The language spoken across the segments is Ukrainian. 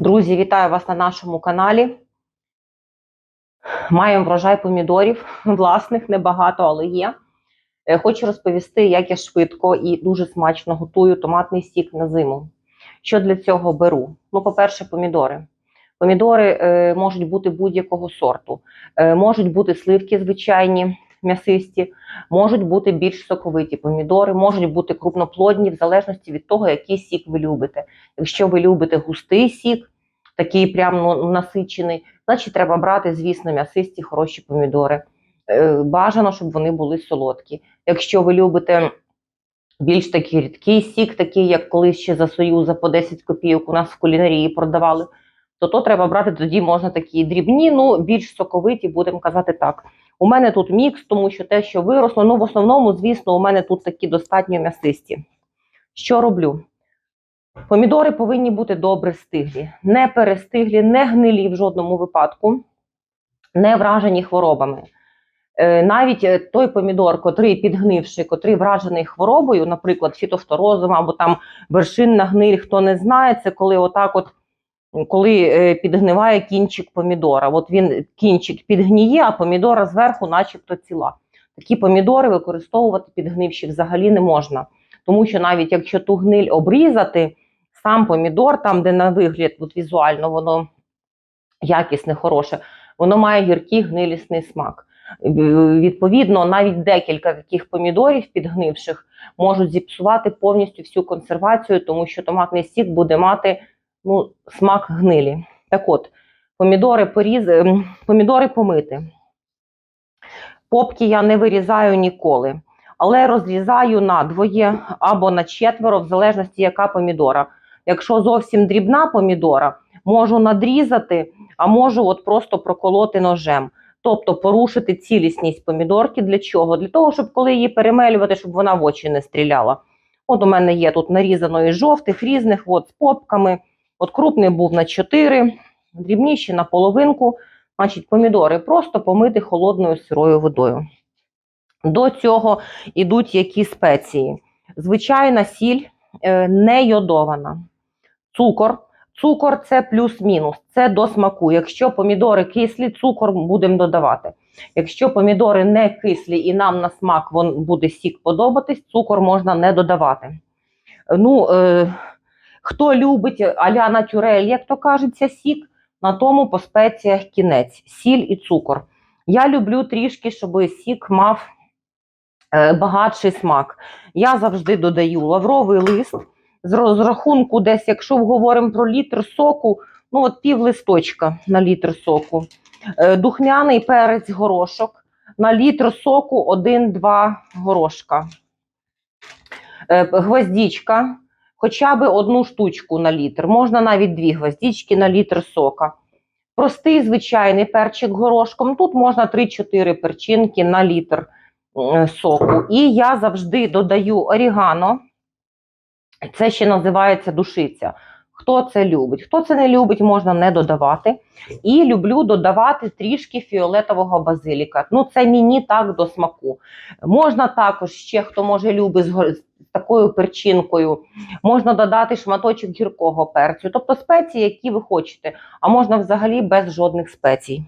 Друзі, вітаю вас на нашому каналі. Маємо врожай помідорів, власних небагато, але є. Е, Хочу розповісти, як я швидко і дуже смачно готую томатний сік на зиму. Що для цього беру? Ну, по-перше, помідори. Помідори е, можуть бути будь-якого сорту. Е, можуть бути сливки звичайні, м'ясисті, можуть бути більш соковиті помідори, можуть бути крупноплодні, в залежності від того, який сік ви любите. Якщо ви любите густий сік, такий прям ну, насичений, значить треба брати, звісно, м'ясисті, хороші помідори. Е, Бажано, щоб вони були солодкі. Якщо ви любите більш такий рідкий сік, такий, як колись ще за Союза по 10 копійок у нас в кулінарії продавали, то то треба брати, тоді можна такі дрібні, ну більш соковиті, будемо казати так. У мене тут мікс, тому що те, що виросло, ну в основному, звісно, у мене тут такі достатньо м'ясисті. Що роблю? Помідори повинні бути добре стиглі, не перестиглі, не гнилі в жодному випадку, не вражені хворобами. Е, Навіть е, той помідор, котрий підгнивший, котрий вражений хворобою, наприклад, фітофторозом або там вершинна гниль, хто не знає, це коли отак от коли е, підгниває кінчик помідора. От він кінчик підгніє, а помідора зверху, начебто ціла. Такі помідори використовувати підгнивші взагалі не можна. Тому що навіть якщо ту гниль обрізати, сам помідор, там, де на вигляд от візуально воно якісне, хороше, воно має гіркий гнилісний смак. Е, Відповідно, навіть декілька таких помідорів підгнивших можуть зіпсувати повністю всю консервацію, тому що томатний сік буде мати ну, смак гнилі. Так от, помідори, поріз... помідори помити. Попки я не вирізаю ніколи, але розрізаю на двоє або на четверо, в залежності, яка помідора. Якщо зовсім дрібна помідора, можу надрізати, а можу от просто проколоти ножем. Тобто порушити цілісність помідорки. Для чого? Для того, щоб коли її перемелювати, щоб вона в очі не стріляла. От у мене є тут нарізано із жовтих, різних, от з попками. От крупний був на 4, дрібніші на половинку. Значить, помідори просто помити холодною сирою водою. До цього йдуть які спеції. Звичайна сіль е, не йодована. Цукор. Цукор це плюс-мінус, це до смаку. Якщо помідори кислі, цукор будемо додавати. Якщо помідори не кислі і нам на смак вон буде сік подобатись, цукор можна не додавати. Ну, е, хто любить аля натюрель, як то кажеться, сік, на тому по спеціях кінець, сіль і цукор. Я люблю трішки, щоб сік мав е, багатший смак. Я завжди додаю лавровий лист з розрахунку, десь, якщо говоримо про літр соку, ну от пів листочка на літр соку. Е, Духмяний перець горошок на літр соку 1-2 горошка. Е, Гвоздічка, хоча б одну штучку на літр. Можна навіть дві гвоздічки на літр сока. Простий звичайний перчик горошком. Тут можна 3-4 перчинки на літр е, соку. І я завжди додаю орігано. Це ще називається душиця. Хто це любить? Хто це не любить, можна не додавати. І люблю додавати трішки фіолетового базиліка. Ну, це мені так до смаку. Можна також ще, хто може любить з, такою перчинкою, можна додати шматочок гіркого перцю, тобто спеції, які ви хочете, а можна взагалі без жодних спецій.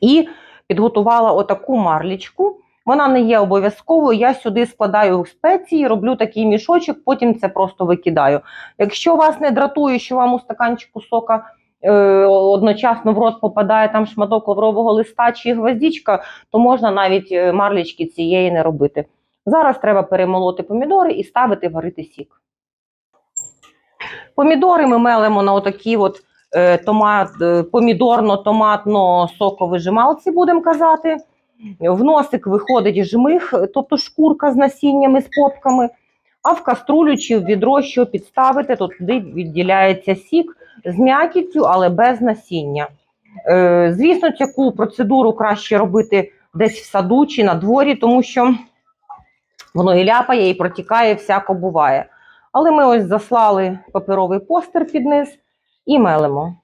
І підготувала отаку марлічку. Вона не є обов'язковою. Я сюди складаю спеції, роблю такий мішочок, потім це просто викидаю. Якщо вас не дратує, що вам у стаканчику сока е, одночасно в рот попадає там шматок лаврового листа чи гвоздічка, то можна навіть е, марлічки цієї не робити. Зараз треба перемолоти помідори і ставити варити сік. Помідори ми мелимо на отакі от е, томат, е, помідорно-томатно-соковижималці, будемо казати. В носик виходить жмих, тобто шкурка з насіннями, з попками. А в каструлю чи в відро, що підставити, то туди відділяється сік з м'якіттю, але без насіння. Е, звісно, таку процедуру краще робити десь в саду чи на дворі, тому що воно і ляпає, і протікає, всяко буває. Але ми ось заслали паперовий постер під низ і мелимо.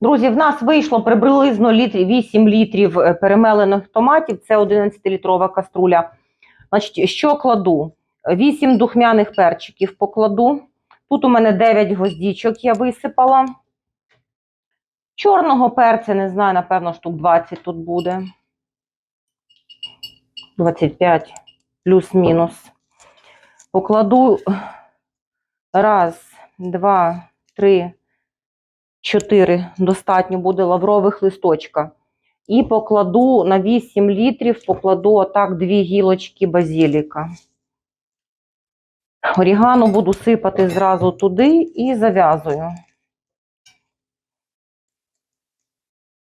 Друзі, в нас вийшло приблизно 8 літрів е, перемелених томатів, це 11-літрова каструля. Значить, що кладу? 8 духмяних перчиків покладу, Тут у мене 9 гвоздічок я висипала. Чорного перця, не знаю, напевно, штук 20 тут буде. 25 плюс-мінус. Покладу раз, два, три, чотири. Достатньо буде лаврових листочка. І покладу на 8 літрів, покладу отак дві гілочки базіліка. Орігано буду сипати зразу туди і зав'язую.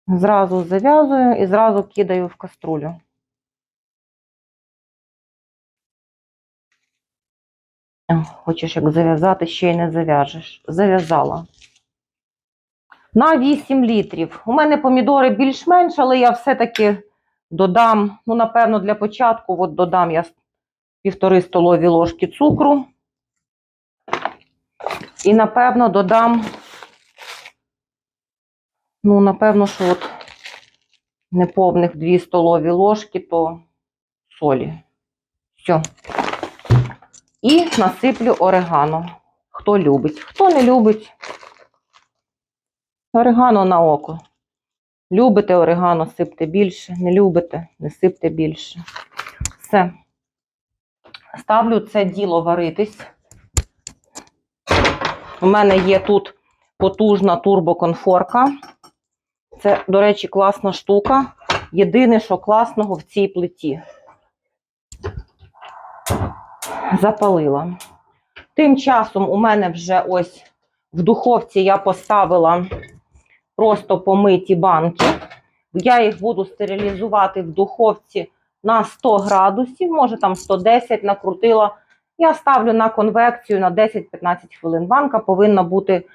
Зразу зав'язую і зразу кидаю в каструлю. Хочеш як зав'язати, ще й не зав'яжеш. Зав'язала. На 8 літрів. У мене помідори більш-менш, але я все-таки додам, ну, напевно, для початку, от додам я півтори столові ложки цукру. І, напевно, додам, ну, напевно, що от неповних 2 столові ложки, то солі. Все. І насиплю орегано. Хто любить, хто не любить. Орегано на око. Любите орегано, сипте більше, не любите, не сипте більше. Все. Ставлю це діло варитись. У мене є тут потужна турбоконфорка. Це, до речі, класна штука. Єдине, що класного в цій плиті. Запалила. Тим часом у мене вже ось в духовці я поставила просто помиті банки. Я їх буду стерилізувати в духовці на 100 градусів, може там 110 накрутила. Я ставлю на конвекцію на 10-15 хвилин. Банка повинна бути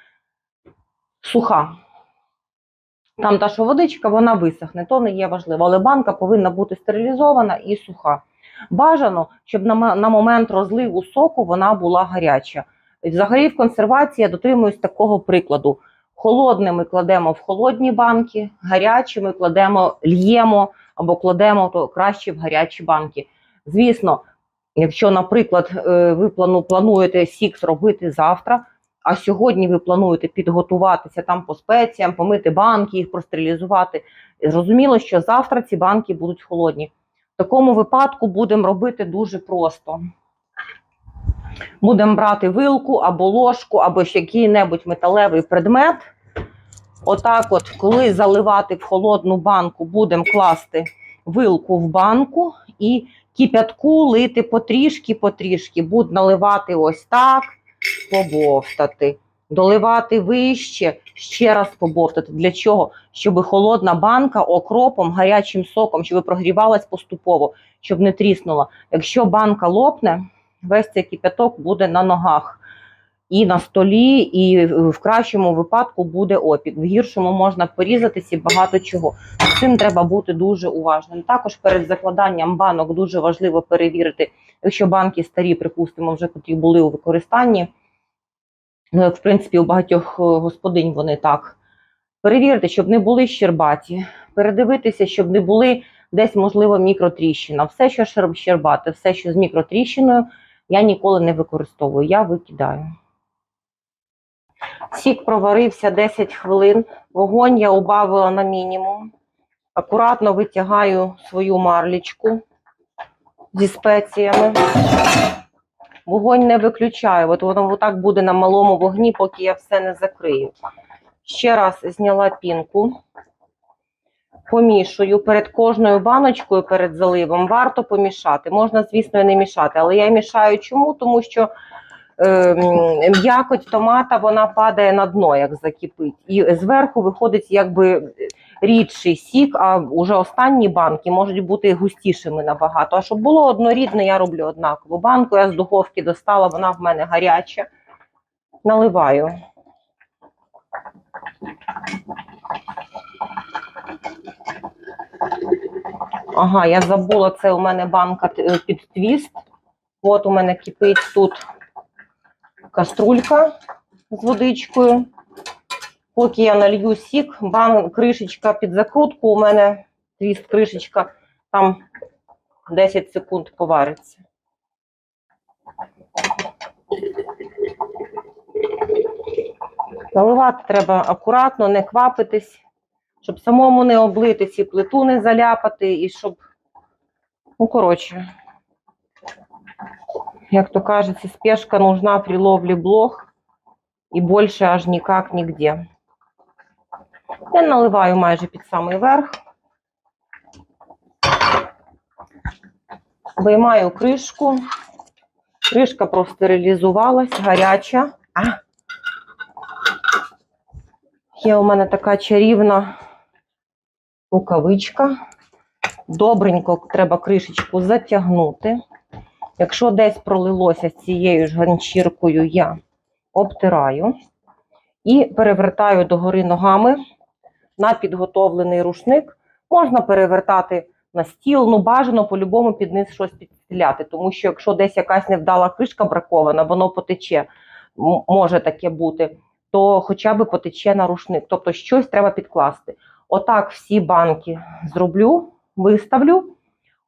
суха. Там та що водичка, вона висохне, то не є важливо, але банка повинна бути стерилізована і суха. Бажано, щоб на, момент розливу соку вона була гаряча. Взагалі в консервації я дотримуюсь такого прикладу. Холодне ми кладемо в холодні банки, гарячі ми кладемо, л'ємо або кладемо то краще в гарячі банки. Звісно, якщо, наприклад, е, ви плану, плануєте сік зробити завтра, а сьогодні ви плануєте підготуватися там по спеціям, помити банки, їх простерилізувати. Зрозуміло, що завтра ці банки будуть холодні. В такому випадку будемо робити дуже просто. Будемо брати вилку або ложку, або ще який-небудь металевий предмет. Отак, от, коли заливати в холодну банку, будемо класти вилку в банку і кипятку лити потрішки-потрішки. Буду наливати ось так, побовтати. Доливати вище, ще раз побовтати. Для чого? Щоб холодна банка окропом, гарячим соком, щоб прогрівалась поступово, щоб не тріснула. Якщо банка лопне, весь цей кипяток буде на ногах і на столі, і в кращому випадку буде опік. В гіршому можна порізатись і багато чого. З цим треба бути дуже уважним. Також перед закладанням банок дуже важливо перевірити, якщо банки старі, припустимо, вже котрі були у використанні. Ну, в принципі, у багатьох е, господинь вони так. Перевірити, щоб не були щербаті, передивитися, щоб не були десь, можливо, мікротріщина. Все, що щер- щербате, все, що з мікротріщиною, я ніколи не використовую, я викидаю. Сік проварився 10 хвилин, вогонь я убавила на мінімум. Акуратно витягаю свою марлічку зі спеціями. Вогонь не виключаю, от воно так буде на малому вогні, поки я все не закрию. Ще раз зняла пінку, помішую перед кожною баночкою, перед заливом. Варто помішати. Можна, звісно, і не мішати, але я мішаю чому? Тому що е, м'якоть томата вона падає на дно, як закипить. І зверху виходить якби рідший сік, а вже останні банки можуть бути густішими набагато. А щоб було однорідне, я роблю однаково. Банку я з духовки достала, вона в мене гаряча. Наливаю. Ага, я забула, це у мене банка під твіст. От у мене кипить тут каструлька з водичкою. Поки я налью сік, бан, кришечка під закрутку, у мене твіст кришечка, там 10 секунд повариться. Наливати треба акуратно, не квапитись, щоб самому не облитись і плиту не заляпати, і щоб, ну, коротше, як то кажется, спешка нужна при ловле блох і більше аж ніяк нігде. Я наливаю майже під самий верх. Виймаю кришку. Кришка простерилізувалась, гаряча. А! Є у мене така чарівна рукавичка. Добренько треба кришечку затягнути. Якщо десь пролилося з цією ж ганчіркою, я обтираю і перевертаю догори ногами на підготовлений рушник. Можна перевертати на стіл, ну бажано по-любому під низ щось підстеляти, тому що якщо десь якась невдала кришка бракована, воно потече, може таке бути, то хоча б потече на рушник. Тобто щось треба підкласти. Отак всі банки зроблю, виставлю,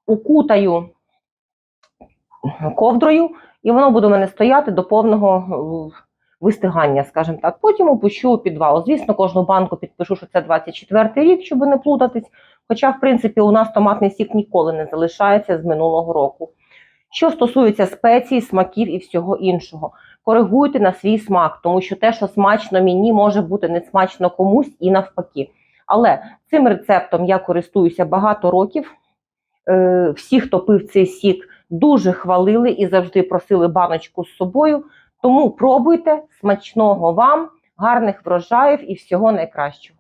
укутаю ковдрою, і воно буде у мене стояти до повного е, вистигання, скажімо так. Потім опущу у підвал. Звісно, кожну банку підпишу, що це 24 рік, щоб не плутатись. Хоча, в принципі, у нас томатний сік ніколи не залишається з минулого року. Що стосується спецій, смаків і всього іншого, коригуйте на свій смак, тому що те, що смачно мені, може бути не смачно комусь і навпаки. Але цим рецептом я користуюся багато років. Е, всі, хто пив цей сік, дуже хвалили і завжди просили баночку з собою. Тому пробуйте смачного вам, гарних врожаїв і всього найкращого.